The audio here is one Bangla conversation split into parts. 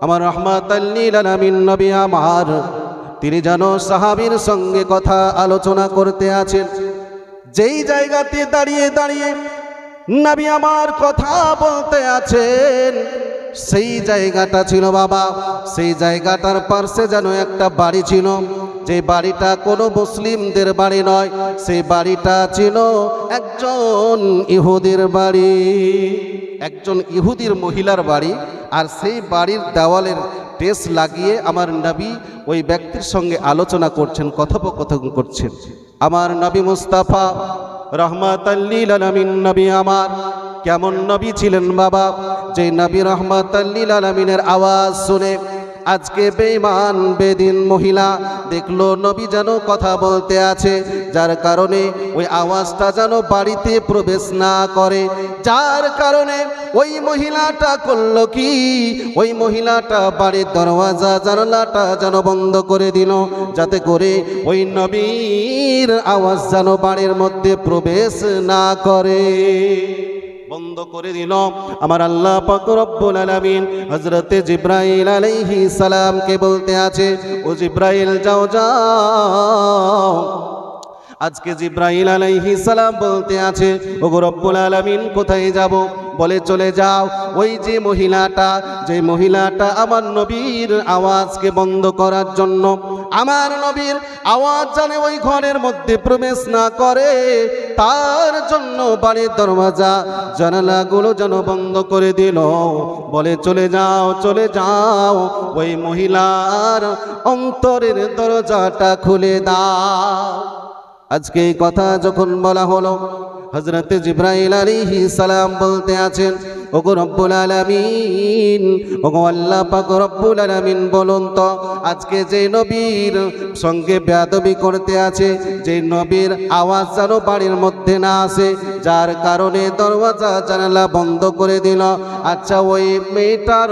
আমার রহমত আমিন নবী আমার। তিনি যেন সাহাবির সঙ্গে কথা আলোচনা করতে আছেন। যেই জায়গাতে দাঁড়িয়ে দাঁড়িয়ে নবী আমার কথা বলতে আছেন, সেই জায়গাটা ছিল বাবা, সেই জায়গাটার পার্শ্বে যেন একটা বাড়ি ছিল। যে বাড়িটা কোনো মুসলিমদের বাড়ি নয়, সেই বাড়িটা ছিল একজন ইহুদির বাড়ি। একজন ইহুদির মহিলার বাড়ি, আর সেই বাড়ির দেওয়ালের টেস লাগিয়ে আমার নবী ওই ব্যক্তির সঙ্গে আলোচনা করছেন, কথোপকথন করছেন। আমার নবী মুস্তাফা রহমাত আলমিন নবী আমার। কেমন নবী ছিলেন বাবা? যে নবী রহমাত আলমিনের আওয়াজ শুনে আজকে বেঈমান, বেদিন মহিলা, দেখল নবী যেন কথা বলতে আছে, যার কারণে ওই আওয়াজটা যেন বাড়িতে প্রবেশ না করে। যার কারণে ওই মহিলাটা করল কি? ওই মহিলাটা বাড়ির দরওয়াজা, জানলাটা যেন বন্ধ করে দিল, যাতে করে ওই নবীর আওয়াজ যেন বাড়ির মধ্যে প্রবেশ না করে। বন্ধ করে দিল। আমার আল্লাহ পাক রব্বুল আলামিন হযরতে জিব্রাইল আলাইহি সালামকে বলতে আছে, ও জিব্রাইল, যাও যাও। আজকে জিব্রাইল আলাইহি সালাম বলতে আছে ও রব্বুল আলামিন, কোথায় যাব? বলে চলে যাও। ওই যে মহিলাটা যে মহিলাটা আমার নবীর আওয়াজকে বন্ধ করার জন্য আমার নবীর আওয়াজ জানে ওই ঘরের মধ্যে প্রবেশ না করে। তার জন্য বাড়ির দরওয়াজা, জানালাগুলো যেন বন্ধ করে দিল। বলে, চলে যাও চলে যাও। ওই মহিলার অন্তরের দরজাটা খুলে দাও। আজকে এই কথা যখন বলা হলো হজরতে জিব্রাইল আলাইহি সালাম বলতে আছেন, ওগো রব্বুল আলামিন, ওগো আল্লাহ পাক রব্বুল আলামিন বলুন তো, আজকে যে নবীর সঙ্গে বেয়াদবি করতে আছে, যে নবীর আওয়াজ যেন বাড়ির মধ্যে না আসে, যার কারণে দরওয়াজা জানালা বন্ধ করে দিল। আচ্ছা ওই মেয়েটার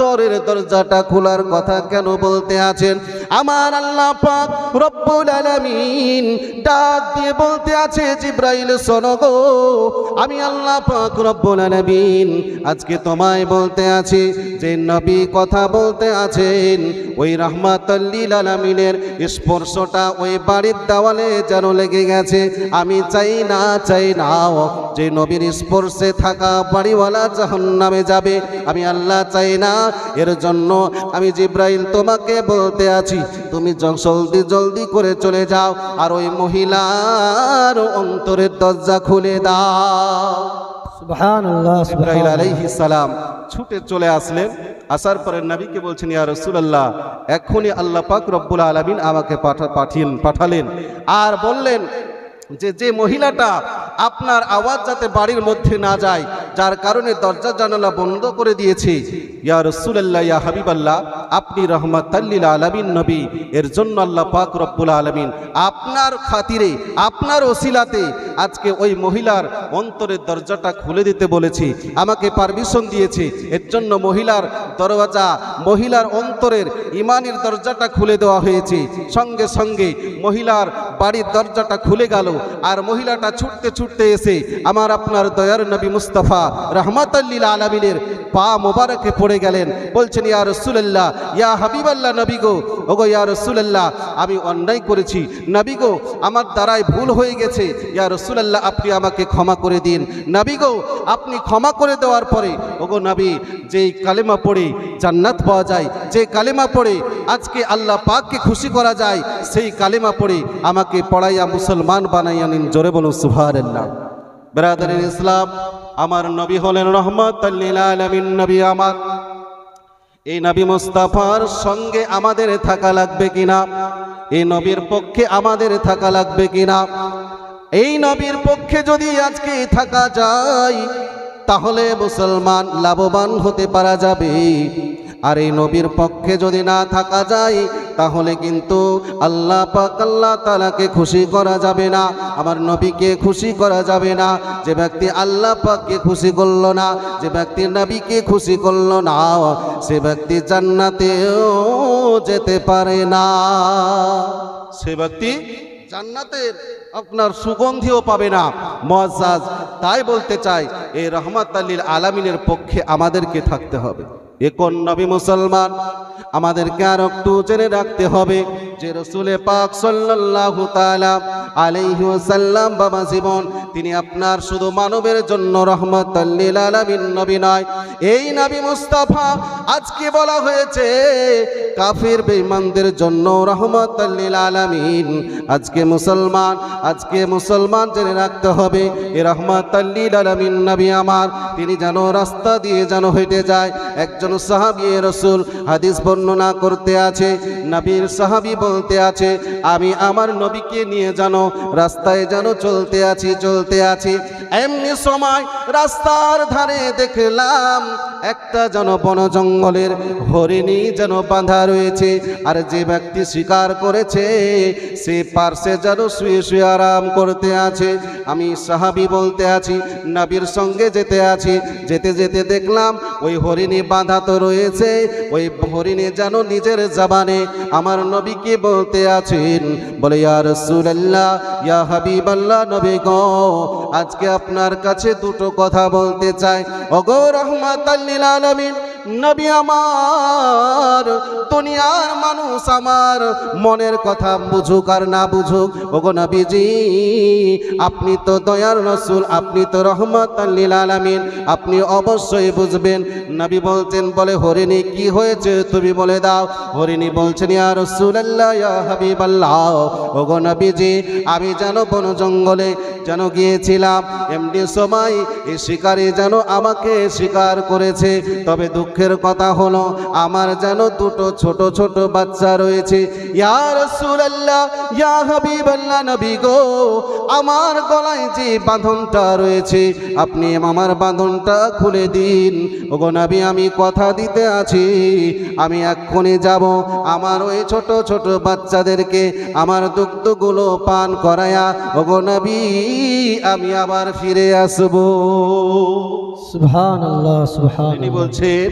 অন্তরের দরজাটা খোলার কথা কেন বলতে আছেন? আমার আল্লাহ পাক রব্বুল আলামিন ডাক দিয়ে বলতে আছে, জিব্রাইল, শোনো গো, আমি আল্লাহ পাক রব্বুল আলামিন আজকে তোমায় বলতে আছি যে নবী কথা বলতে আছেন, ওই রহমাতাল্লিল আলামিনের স্পর্শটা ওই বাড়ির দেওয়ালে যেন লেগে গেছে। আমি চাই না চাই না, যে নবীর স্পর্শে থাকা বাড়িওয়ালা জাহান্নামে যাবে। আমি আল্লাহ চাই না এর জন্য আমি জিব্রাইল তোমাকে বলতে আছি তুমি জলদি জলদি করে চলে যাও আর ওই মহিলার অন্তরের দরজা খুলে দাও। ইব্রাহিম আলাইহিস সালাম ছুটে চলে আসলেন। আসার পরে নবীকে বলছেন ইয়া রাসূলুল্লাহ এখনই আল্লাহ পাক রব্বুল আলামিন আমাকে পাঠালেন। আর বললেন যে যে মহিলাটা আপনার আওয়াজ যাতে বাড়ির মধ্যে না যায়, যার কারণে দরজা জানালা বন্ধ করে দিয়েছে। ইয়া রসুল্লাহ ইয়া হাবিবাল্লাহ, আপনি রহমত রহমাতাল্লিল আলমিন নবী, এর জন্য আল্লাহ পাক রব্বুল আলমিন আপনার খাতিরে, আপনার ওসিলাতে আজকে ওই মহিলার অন্তরের দরজাটা খুলে দিতে বলেছি। আমাকে পারমিশন দিয়েছে। এর জন্য মহিলার দরওয়াজা, মহিলার অন্তরের ইমানের দরজাটা খুলে দেওয়া হয়েছে। সঙ্গে সঙ্গে মহিলার বাড়ির দরজাটা খুলে গেল আর মহিলাটা ছুটতে ছুটতে এসে আমার আপনার দয়ার নবী মুস্তাফা রহমাতাল্লিল আলমিনের পা মোবারকে পড়ে গেলেন। বলছেন, ইয়া রসুল্লাহ ইয়া হাবিবাল্লাহ নবী গো। ওগো, ইয়া রসুল্লাহ আমি অন্যায় করেছি। নবী গো, আমার দ্বারাই ভুল হয়ে গেছে। ইয়া রসুল্লাহ আপনি আমাকে ক্ষমা করে দিন। নবী গো, আপনি ক্ষমা করে দেওয়ার পরে, ওগো নবী, যেই কালেমা পড়ে জান্নাত পাওয়া যায়, যে কালেমা পড়ে আজকে আল্লাহ পাককে খুশি করা যায়, সেই কালেমা পড়ে আমাকে পড়াইয়া মুসলমান বানাইয়া নিন, জোরে বলুন, সুবহানাল্লাহ। বেরাদারিন ইসলাম আমার নবী হলেন রহমত নবী আমার। এই নবী মুস্তাফার সঙ্গে আমাদের থাকা লাগবে কিনা? এই নবীর পক্ষে আমাদের থাকা লাগবে কিনা? এই নবীর পক্ষে যদি আজকে থাকা যায় তাহলে মুসলমান লাভবান হতে পারা যাবে। আর এই নবীর পক্ষে যদি না থাকা যায় তাহলে কিন্তু আল্লাহ পাক আল্লাহ তালাকে খুশি করা যাবে না আমার নবীকে খুশি করা যাবে না যে ব্যক্তি আল্লাহ পাককে খুশি করল না যে ব্যক্তি নবীকে খুশি করল না সে ব্যক্তি জান্নাতেও যেতে পারে না। সে ব্যক্তি জান্নাতের আপনার সুগন্ধিও পাবে না। মজাজ তাই বলতে চাই, এই রহমত আল্লিল আলামিনের পক্ষে আমাদেরকে থাকতে হবে। এ কোন নবী মুসলমান? আমাদেরকে আর একটু জেনে রাখতে হবে যে রসুলে পাক সাল্লাল্লাহু তাআলা আলাইহি ওয়াসাল্লাম বাবা জীবন, তিনি আপনার শুধু মানবের জন্য রহমাতাল্লিল আলামিন নবী নয়, এই নবী মুস্তাফা আজকে বলা হয়েছে, কাফির বেঈমানদের জন্য রহমাতাল্লিল আলামিন। আজকে মুসলমান আজকে মুসলমান জেনে রাখতে হবে, এ রহমাতাল্লিল আলামিন নবী আমার, তিনি যেন রাস্তা দিয়ে যেন হেঁটে যায়, একজন সাহাবি রসুল হাদিস বর্ণনা করতে আছে, নবীর সাহাবি বলতে আছে। আমি আমার নবীকে নিয়ে যেন রাস্তায় যেন চলতে আছি চলতে আছি। এমনি সময় রাস্তার ধারে দেখলাম একটা যেন বন জঙ্গলের হরিণী যেন বাঁধা রয়েছে। আর যে ব্যক্তি স্বীকার করেছে, সে পার্শ্বে যেন শুয়ে শুয়ে আরাম করতে আছে। আমি সাহাবি বলতে আছি, নবীর সঙ্গে যেতে আছি। যেতে যেতে দেখলাম ওই হরিণী বাঁধা তো রয়েছে, ওই হরিণী যেন নিজের জবানে আমার নবীকে বলতে আছেন। বলে, ইয়া সুরাল্লাহ ইয়া হাবিবাল্লাহ, নবী গো, আজকে আপনার কাছে দুটো কথা বলতে চাই। ওগো রহমাতাল্লিল আলামিন নবী আমার, দুনিয়ার মানুষ আমার, মনের কথা বুঝুক আর না বুঝুক। ওগো নবীজি, আপনি তো দয়ার রসুল, আপনি তো রহমত আল্লিল আলামিন, আপনি অবশ্যই বুঝবেন। নবী বলছেন, বলে, হরিণী, কি হয়েছে? তুমি বলে দাও। হরিণী বলছেন, ইয়া রসুলাল্লাহ, ইয়া হাবিবাল্লাহ। ওগো নবীজি, আমি যেন বন জঙ্গলে যেন গিয়েছিলাম, এমনি সময় এই শিকারি যেন আমাকে শিকার করেছে। তবে দুঃখের কথা হলো আমার যেন দুটো ছোট ছোট বাচ্চা রয়েছে। ইয়া রাসূলুল্লাহ ইয়া নবী গো আমার গলায় যে বাঁধনটা রয়েছে আপনি আমার বাঁধনটা খুলে দিন। ওগো নবী আমি কথা দিতে আছি আমি এক্ষুনি যাব। আমার ওই ছোট ছোট বাচ্চাদেরকে আমার দুগ্ধগুলো পান করায়া ওগো নবী আমি আবার ফিরে আসব। সুবহান আল্লাহ সুবহান তিনি বলছেন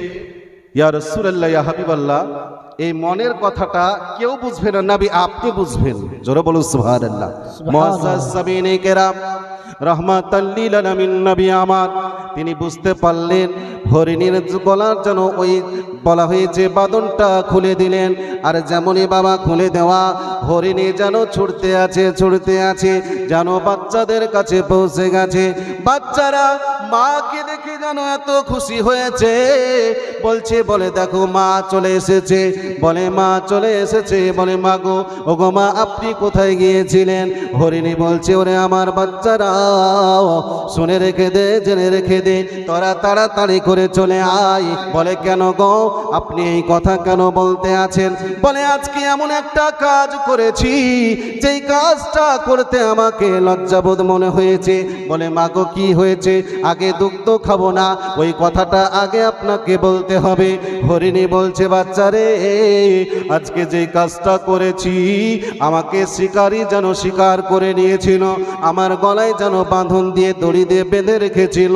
ইয়া রসুল্লাহ ইয়া হাবিবাল্লাহ এই মনের কথাটা কেউ বুঝবে না নাবি আপনি বুঝবেন। জোরে বলুন সুবহানাল্লাহ। মুআজ্জাজ সামিনে কেরাম রহমাতাল লিল আলামিন নবী আমার তিনি বুঝতে পারলেন হরিণীর গলার যেন ওই বলা হয়েছে, বাদনটা খুলে দিলেন। আর যেমনই বাবা খুলে দেওয়া, হরিণী যেন ছুটতে আছে ছুটতে আছে, যেন বাচ্চাদের কাছে পৌঁছে গেছে। বাচ্চারা মাকে দেখে যেন এত খুশি হয়েছে। বলছে, বলে দেখো, মা চলে এসেছে। বলে, মা চলে এসেছে। বলে, মা গো ও গো মা, আপনি কোথায় গিয়েছিলেন? হরিণী বলছে, ওরে আমার বাচ্চারা শুনে রেখে দে, জেনে রেখে দে, তোরা তাড়াতাড়ি করে চলে আয়। বলে, কেন গো? আপনি এই কথা কেন বলতে আছেন? বলে, আজকে এমন একটা কাজ করেছি, যেই কাজটা করতে আমাকে লজ্জাবোধ মনে হয়েছে। বলে মাগো কি হয়েছে? আগে দুগ্ধ খাব না, ওই কথাটা আগে আপনাকে বলতে হবে। হরিণী বলছে, বাচ্চারে, আজকে যেই কাজটা করেছি, আমাকে শিকারি যেন শিকার করে নিয়েছিল, আমার গলায় যেন বাঁধন দিয়ে দড়ি দিয়ে বেঁধে রেখেছিল।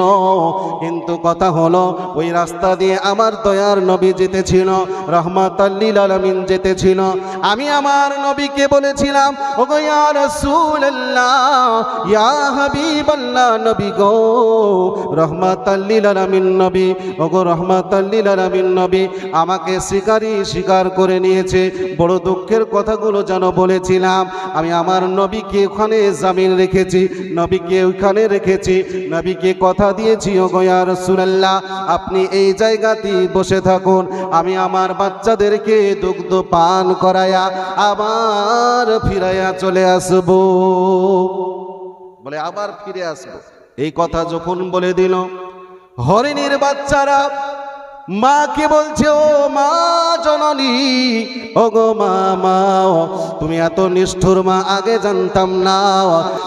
কিন্তু কথা হলো ওই রাস্তা দিয়ে আমার দয়ার নবী যেতেছিল রহমত আল্লিল আলমিন যেতেছিল। আমি আমার নবীকে বলেছিলাম ও গো ইয়া ইয়া নবী গো রহমত আল্লিল আলমিন নবী ও গো রহমত আল্লিল আলমিন নবী, আমাকে শিকারি শিকার করে নিয়েছে। বড় দুঃখের কথাগুলো যেন বলেছিলাম, আমি আমার নবীকে ওখানে জামিন রেখেছি, নবীকে ওইখানে রেখেছি, নবীকে কথা দিয়েছি ও গয়া রসুলাল্লাহ আপনি এই জায়গাতেই বসে থাকুন। আমি আমার বাচ্চাদেরকে দুগ্ধ পান করায়া আবার ফিরাইয়া চলে আসব। বলে, আবার ফিরে আসব। এই কথা যখন বলে দিল, হরিণীর বাচ্চারা, মাকে বলছে, ও মা জননী গো মা মা তুমি এত নিষ্ঠুর মা, আগে জানতাম না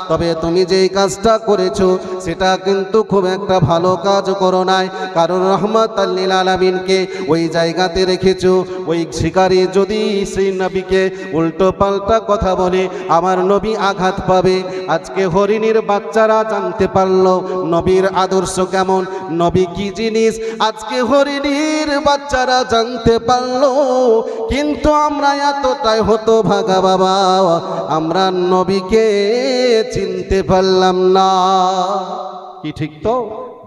তবে তুমি যেই কাজটা করেছ সেটা কিন্তু খুব একটা ভালো কাজ করো নাই। কারণ রহমত আল্লিল আলমিনকে ওই জায়গাতে রেখেছো। ওই শিকারি যদি সেই নবীকে উল্টো পাল্টা কথা বলে, আমার নবী আঘাত পাবে। আজকে হরিণীর বাচ্চারা জানতে পারল নবীর আদর্শ কেমন। নবী কি জিনিস? আজকে হরিণীর বাচ্চারা জানতে পারল, কিন্তু আমরা এতটাই হতো ভাগা বাবা। আমরা নবীকে চিনতে পারলাম না। কি ঠিক তো?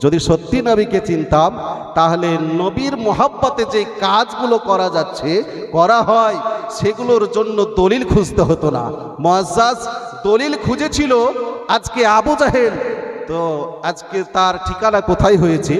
যদি সত্যি নবীকে চিনতাম, তাহলে নবীর মোহাব্বতে যে কাজগুলো করা যাচ্ছে, করা হয়, সেগুলোর জন্য দলিল খুঁজতে হতো না। মহাজ দলিল খুঁজেছিল, আজকে আবু জাহেল, তো আজকে তার ঠিকানা কোথায় হয়েছে?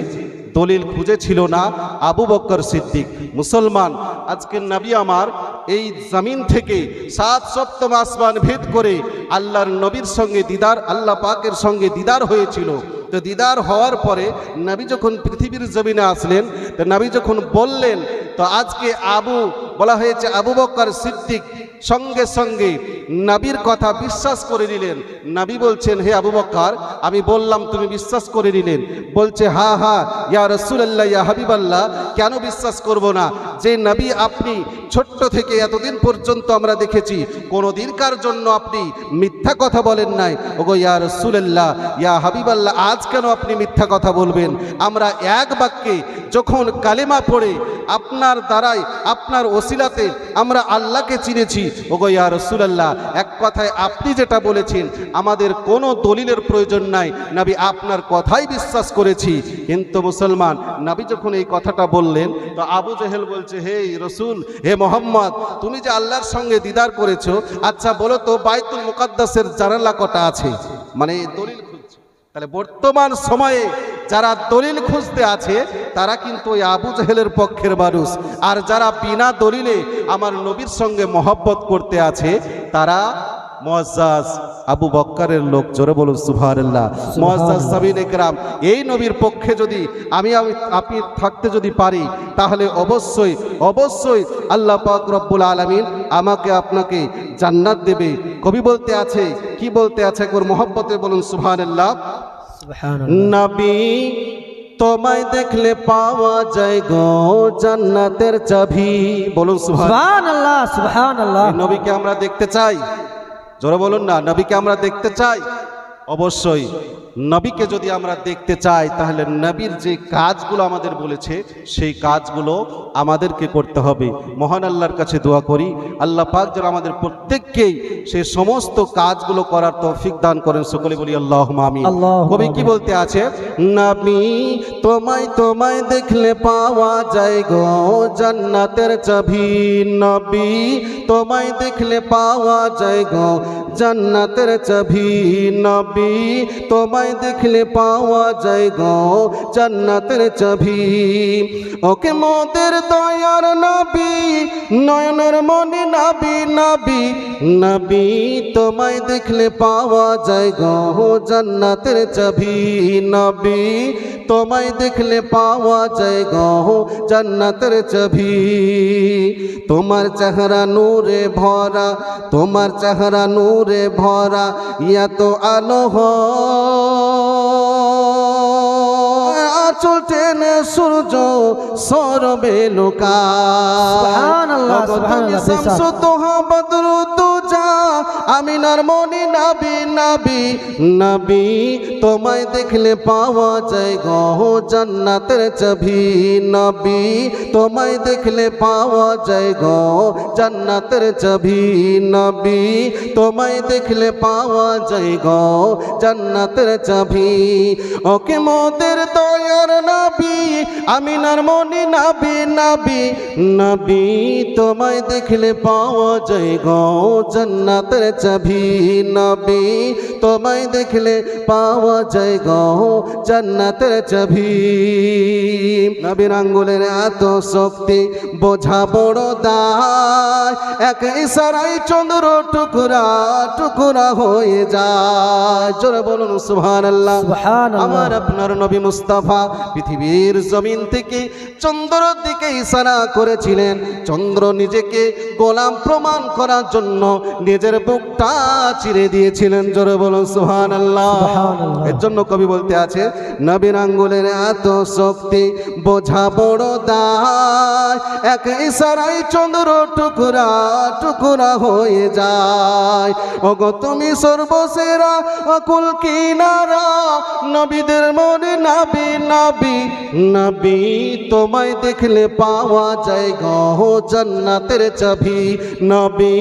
দলিল খুঁজেছিল না আবু বক্কর সিদ্দিক। মুসলমান আজকে নবী আমার এই জমিন থেকে সাত সপ্তম আসমান ভেদ করে আল্লাহর নবীর সঙ্গে দিদার, আল্লাহ পাকের সঙ্গে দিদার হয়েছিল। তো দিদার হওয়ার পরে নবী যখন পৃথিবীর জমিনে আসলেন, তো নবী যখন বললেন, তো আজকে আবু, বলা হয়েছে আবু বক্কর সিদ্দিক সঙ্গে সঙ্গে নাবির কথা বিশ্বাস করে নিলেন। নাবি বলছেন, হে আবু বক্কার, আমি বললাম তুমি বিশ্বাস করে নিলেন। বলছে, হা হা, ইয়া রসুল্লাহ ইয়া হাবিবাল্লাহ, কেন বিশ্বাস করব না? যে নবী আপনি ছোট্ট থেকে এতদিন পর্যন্ত আমরা দেখেছি কোনো দিনকার জন্য আপনি মিথ্যা কথা বলেন নাই। ওগো ইয়া রসুল্লাহ ইয়া হাবিবাল্লাহ, আজ কেন আপনি মিথ্যা কথা বলবেন? আমরা এক বাক্যে যখন কালেমা পড়ে, আপনার দ্বারাই, আপনার ওসিলাতে আমরা আল্লাহকে চিনেছি। ওগো ইয়া রসুলাল্লাহ, এক কথায় আপনি যেটা বলেছেন, আমাদের কোনো দলিলের প্রয়োজন নাই। নবী আপনার কথাই বিশ্বাস করেছি। কিন্তু মুসলমান, নবী যখন এই কথাটা বললেন, তো আবু জেহেল বলছে হে রসুল, হে মোহাম্মদ, তুমি যে আল্লাহর সঙ্গে দিদার করেছ আচ্ছা বলো তো, বাইতুল মুকাদ্দাসের জানালা কটা আছে? মানে দলিল খুঁজছে। তাহলে বর্তমান সময়ে যারা দলিল খুঁজতে আছে, তারা কিন্তু ওই আবু জাহেলের পক্ষের মানুষ। আর যারা বিনা দলিলে আমার নবীর সঙ্গে মহব্বত করতে আছে, তারা মজ্জাজ আবু বক্কারের লোক জোরে বলুন সুবহানাল্লাহ। মজ্জাজ সাবিন একরাম এই নবীর পক্ষে যদি আমি আপনি থাকতে যদি পারি তাহলে অবশ্যই অবশ্যই আল্লাহ পাক রব্বুল আলামিন আমাকে আপনাকে জান্নাত দেবে। কবি বলতে আছে কি বলতে আছে একবার মহব্বতে বলুন সুবহানাল্লাহ। নবী তোমায় দেখলে পাওয়া যায় গো জান্নাতের চাবি। বলুন সুবহান সুবহানাল্লাহ সুবহানাল্লাহ। এই নবীকে আমরা দেখতে চাই। জোরে বলুন না নবীকে আমরা দেখতে চাই। অবশ্যই নবীকে যদি আমরা দেখতে চাই তাহলে নবীর যে কাজগুলো আমাদের বলেছে সেই কাজগুলো আমাদেরকে করতে হবে। মহান আল্লাহর কাছে দোয়া করি আল্লাহ পাক যেন আমাদের প্রত্যেককেই সেই সমস্ত কাজগুলো করার তৌফিক দান করেন। সকলে বলি আল্লাহ আমি কবি কি বলতে আছে? নবী তোমায় তোমায় দেখলে পাওয়া যায় গো জান্নাতের চাবি। নবী তোমায় দেখলে পাওয়া যায় গো জান্নাতের চাবি। নবী তোমায় দেখলে পাওয়া যায় গো, জান্নাতের চাবি। ওকে মোদের দয়ার নবী, নয়নের মনে নবী নবী নবী, তোমায় দেখলে পাওয়া যায় গো, জান্নাতের চাবি। নবী, তোমায় দেখলে পাওয়া যায় গো, জান্নাতের চাবি। তোমার চেহারা নূরে ভরা, তোমার চেহারা নূরে ভরা ইয়া তো আলো আঁচল টেনে সূর্য সরবে লোকা সুবহানাল্লাহ, সুবহানাল্লাহ, বেশ। তোহা বদরু তুজা আমিনার মনি নাবি নাবি নাবি, তোমায় দেখলে পাওয়া যায় গহ জান্নাতের চাবি, নবী, তোমায় দেখলে পাওয়া যায় গো জান্নাতের চাবি, নবী, তোমায় দেখলে পাওয়া যায় গো জান্নাতের চাবি ওকে মোদের দয়ার নবী, আমিনার মনি নাবি নাবি, নবী, তোমায় দেখলে পাওয়া যায় গহ গো জান্নাতের চাবি নবী তোমায় দেখলে পাওয়া যায় গো জান্নাতের চাবি। নবীর আঙ্গুলের এত শক্তি বোঝা বড় দায়। এক ইশারাই চন্দ্র টুকরা টুকরা হয়ে যায়। জোরে বলুন সুবহানাল্লাহ। সুবহানাল্লাহ। আমার আপনার নবী মুস্তাফা পৃথিবীর জমিন থেকে চন্দ্র দিকে ইশারা করেছিলেন। চন্দ্র নিজেকে গোলাম প্রমাণ করার জন্য নিজের বুকটা চিরে দিয়েছিলেন। জোরে বলুন সুহান আল্লাহ এর জন্য কবি বলতে আছে নবীর আঙ্গুলের এত শক্তি বোঝা বড় দায়। এক ইশারাই চন্দ্র টুকরা টুকরা হয়ে যায়। ওগো তুমি সর্বসেরা অকুল কিনারা নবীদের মনে নাবি নাবি নবী। তোমায় দেখলে পাওয়া যায় গহ জান্নাতের চাবি। নবী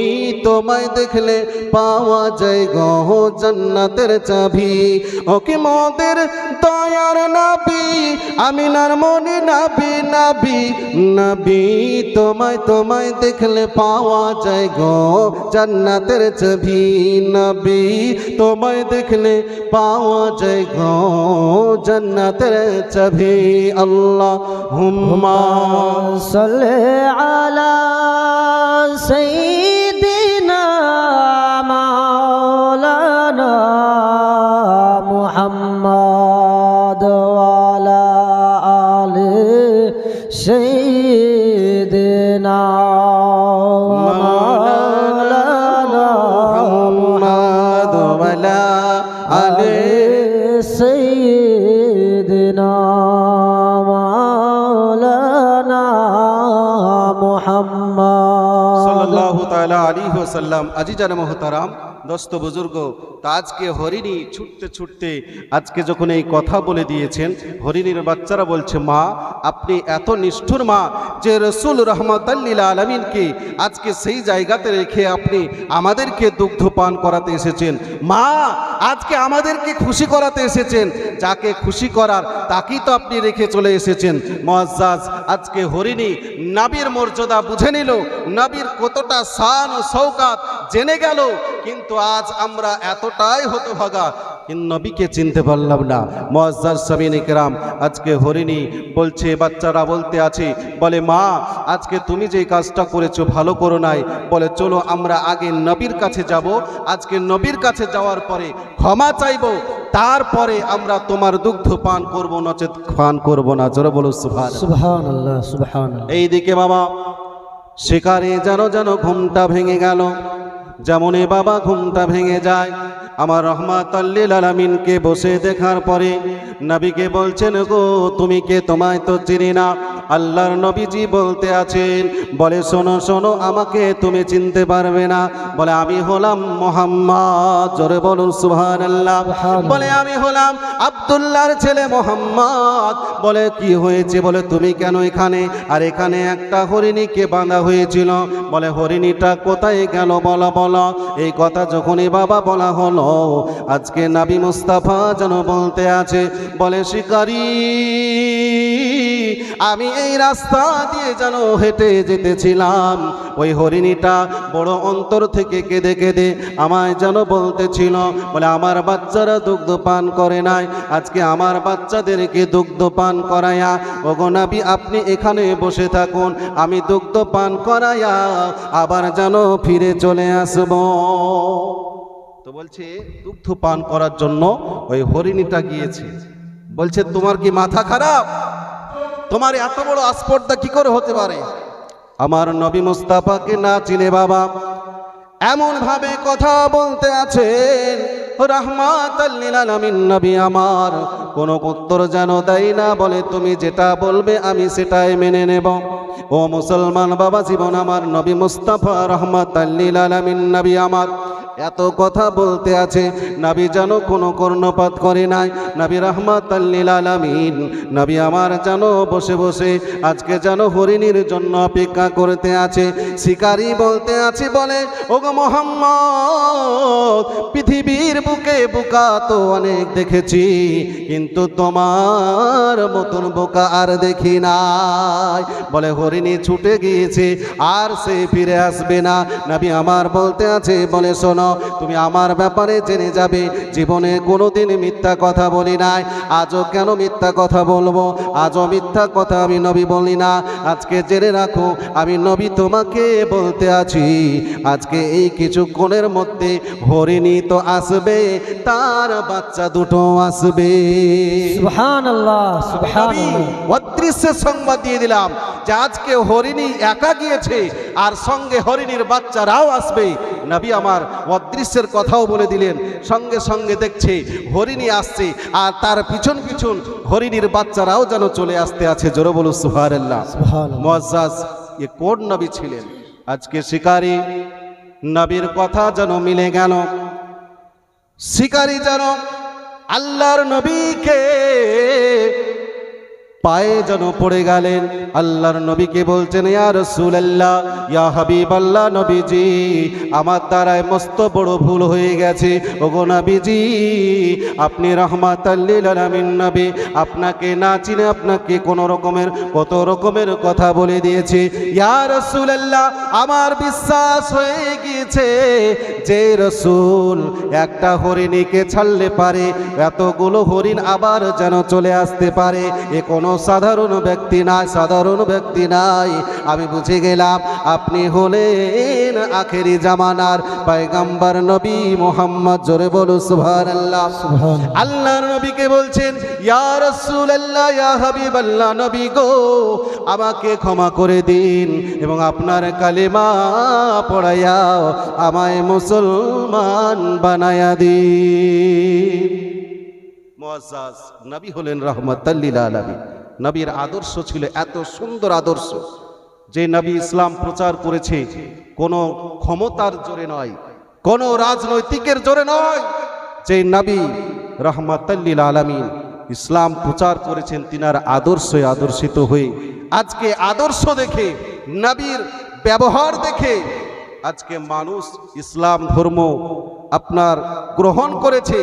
তোমায় দেখলে পাওয়া যায় গহ জান্নাতের চাবি। ও কি মদের দয়ার নাবি আমি নার মনে নাবি নাবি নাবি, তোমায় তোমায় দেখলে পাওয়া যায় গো জান্নাতের চাবি, নাবি, তোমায় দেখলে পাওয়া যায় গো জান্নাতের চাবি। আল্লাহ হুম্মা সাল্লি আলা সাইয়্যিদ محمد وعلى آل سيدنا مولانا محمد وعلى آل سيدنا مولانا محمد সাল্লাল্লাহু তাআলা আলাইহি ওয়াসাল্লাম আজিজান মুহতারাম দোস্ত বুজুর্গ, তা আজকে হরিণী ছুটতে ছুটতে আজকে যখন এই কথা বলে দিয়েছেন, হরিণীর বাচ্চারা বলছে, মা, আপনি এত নিষ্ঠুর মা যে রসুল রহমতাল্লিল আলমিনকে আজকে সেই জায়গাতে রেখে আপনি আমাদেরকে দুগ্ধ পান করাতে এসেছেন। মা আজকে আমাদেরকে খুশি করাতে এসেছেন। যাকে খুশি করার তাকেই তো আপনি রেখে চলে এসেছেন। মহাজ আজকে হরিণী নাবির মর্যাদা বুঝে নিল। নাবির কতটা শান ও শৌকাত জেনে গেল। কিন্তু আজ আমরা এতটাই হতভাগা নবীকে চিনতে পারলাম না। মজ্জার সামিন আজকে হরিণী বলছে বাচ্চারা বলতে আছে বলে মা আজকে তুমি যে কাজটা করেছ ভালো করো নাই। বলে চলো আমরা আগে নবীর কাছে যাব। আজকে নবীর কাছে যাওয়ার পরে ক্ষমা চাইব। তারপরে আমরা তোমার দুগ্ধ পান করব নচেত পান করব না। জোরে বলো সুভান এইদিকে বাবা শিকারে যেন যেন ঘুমটা ভেঙে গেল। যেমন এ বাবা ঘুমটা ভেঙে যায় আমার রহমাত আল্লিল আলামিনকে বসে দেখার পরে নবীকে বলছেন গো তুমি কে? তোমায় তো চিনি না। আল্লাহর নবীজি বলতে আছেন বলে শোনো শোনো আমাকে তুমি চিনতে পারবে না। বলে আমি হলাম মোহাম্মদ। জোরে বলুন সুবহান আল্লাহ বলে আমি হলাম আব্দুল্লাহর ছেলে মোহাম্মদ। বলে কি হয়েছে? বলে তুমি কেন এখানে? আর এখানে একটা হরিণীকে বাঁধা হয়েছিল। বলে হরিণীটা কোথায় গেল? বলো বলো। এই কথা যখনই বাবা বলা হলো আজকে নাবি মুস্তাফা যেন বলতে আছে বলে শিকারী আমি এই রাস্তা দিয়ে যেন হেঁটে যেতেছিলাম। ওই হরিণীটা বড় অন্তর থেকে কেঁদে কেঁদে আমায় যেন বলতেছিল, বলে, আমার বাচ্চারা দুগ্ধ পান করে নাই, আজকে আমার বাচ্চাদেরকে দুগ্ধ পান করাইয়া ওগোনাবি আপনি এখানে বসে থাকুন, আমি দুগ্ধ পান করাইয়া আবার যেন ফিরে চলে আসব। তো বলছে, দুগ্ধ পান করার জন্য ওই হরিণীটা গিয়েছে। বলছে, তোমার কি মাথা খারাপ? তোমার এত বড় আস্পর্ধা কি করে হতে পারে? আমার নবী মুস্তাফাকে না চিনে বাবা। এমন ভাবে কথা বলতে আছেন নবী, আমার কোনো উত্তর যেন দেয় না। বলে, তুমি যেটা বলবে, আমি সেটাই মেনে নেব। ও মুসলমান বাবা, জীবন আমার নবী মুস্তাফা রহমাত আমিন নবী, আমার এত কথা বলতে আছে। নাবি যেন কোনো কর্ণপাত করে নাই। নাবি রহমাত আলামিন। নাবি আমার যেন বসে বসে আজকে যেন হরিণীর জন্য অপেক্ষা করতে আছে। শিকারি বলতে আছে বলে, ওগো মোহাম্মদ, পৃথিবীর বুকে বোকা তো অনেক দেখেছি, কিন্তু তোমার মতন বোকা আর দেখি নাই। বলে হরিণী ছুটে গিয়েছে, আর সে ফিরে আসবে না। নাবি আমার বলতে আছে, বলে শোনো তুমি আমার ব্যাপারে জেনে যাবে। জীবনে কোনো দিন মিথ্যা কথা বলি নাই। আজও কেন মিথ্যা কথা বলব? আজও মিথ্যা কথা আমি নবী বলি না। আজকে জেনে রাখো আমি নবী তোমাকে বলতে আছি। আজকে এই কিছুক্ষণের মধ্যে হরিণী তো আসবে তার বাচ্চা দুটো আসবে। সংবাদ দিয়ে দিলাম যে আজকে হরিণী একা গিয়েছে আর সঙ্গে হরিণীর বাচ্চারাও আসবে। নাবি আমার অদৃশ্যের কথাও বলে দিলেন। সঙ্গে সঙ্গে দেখছে হরিণী আসছে আর তার পিছন পিছন হরিণীর বাচ্চারাও যেন চলে আসতে আছে। জোরে বলু সুহারেল্লা মজাজ এ কোন নবী ছিলেন? আজকে শিকারী নবীর কথা যেন মিলে গেল। শিকারী যেন আল্লাহর নবীকে পায়ে যেন পড়ে গেলেন। আল্লাহর নবীকে বলছেন, ইয়া রাসূলুল্লাহ, ইয়া হাবিবাল্লাহ নবীজি, আমার দ্বারায় মস্ত বড় ভুল হয়ে গেছে। ওগো নবীজি, আপনি রহমাতাল্লিল আলামিন নবী, আপনাকে না চিনে আপনাকে কোন রকমের, কত রকমের কথা বলে দিয়েছে। ইয়া রাসূলুল্লাহ, আমার বিশ্বাস হয়ে গিয়েছে যে রসুল একটা হরিণীকে ছাড়লে পারে, এতগুলো হরিণ আবার যেন চলে আসতে পারে। এ কোনো সাধারণ ব্যক্তি নাই সাধারণ ব্যক্তি নাই। আমি বুঝে গেলাম আপনি হলেন আখেরি জামানার পয়গাম্বার নবী মোহাম্মদ। জোরে বলো সুবহানাল্লাহ। সুবহান আল্লাহর নবীকে বলছেন ইয়া রাসূলুল্লাহ ইয়া হাবিবাল্লাহ নবী গো আমাকে ক্ষমা করে দিন এবং আপনার কালেমা পড়াইয়াও আমায় মুসলমান বানায়া দিন। মুআজ্জাজ নবী হলেন রহমাতাল্লিল আলামিন। নবীর আদর্শ ছিল এত সুন্দর আদর্শ যে নবী ইসলাম প্রচার করেছে কোনো ক্ষমতার জোরে নয়, কোনো রাজনৈতিকের জোরে নয় যে নবী রহমাতাল্লিল আলামিন ইসলাম প্রচার করেছেন, তিনার আদর্শে আদর্শিত হয়ে। আজকে আদর্শ দেখে, নবীর ব্যবহার দেখে আজকে মানুষ ইসলাম ধর্ম আপনার গ্রহণ করেছে।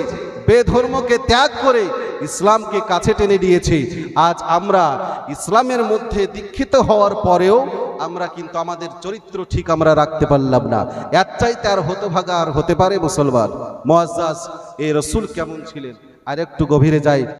বেধর্মকে ত্যাগ করে ইসলামকে কাছে টেনে দিয়েছে। আজ আমরা ইসলামের মধ্যে দীক্ষিত হওয়ার পরেও আমরা কিন্তু আমাদের চরিত্র ঠিক আমরা রাখতে পারলাম না। এর চাইতে আর হতভাগা আর হতে পারে মুসলমান। মহাজ এই রসুল কেমন ছিলেন? আর একটু গভীরে যাই।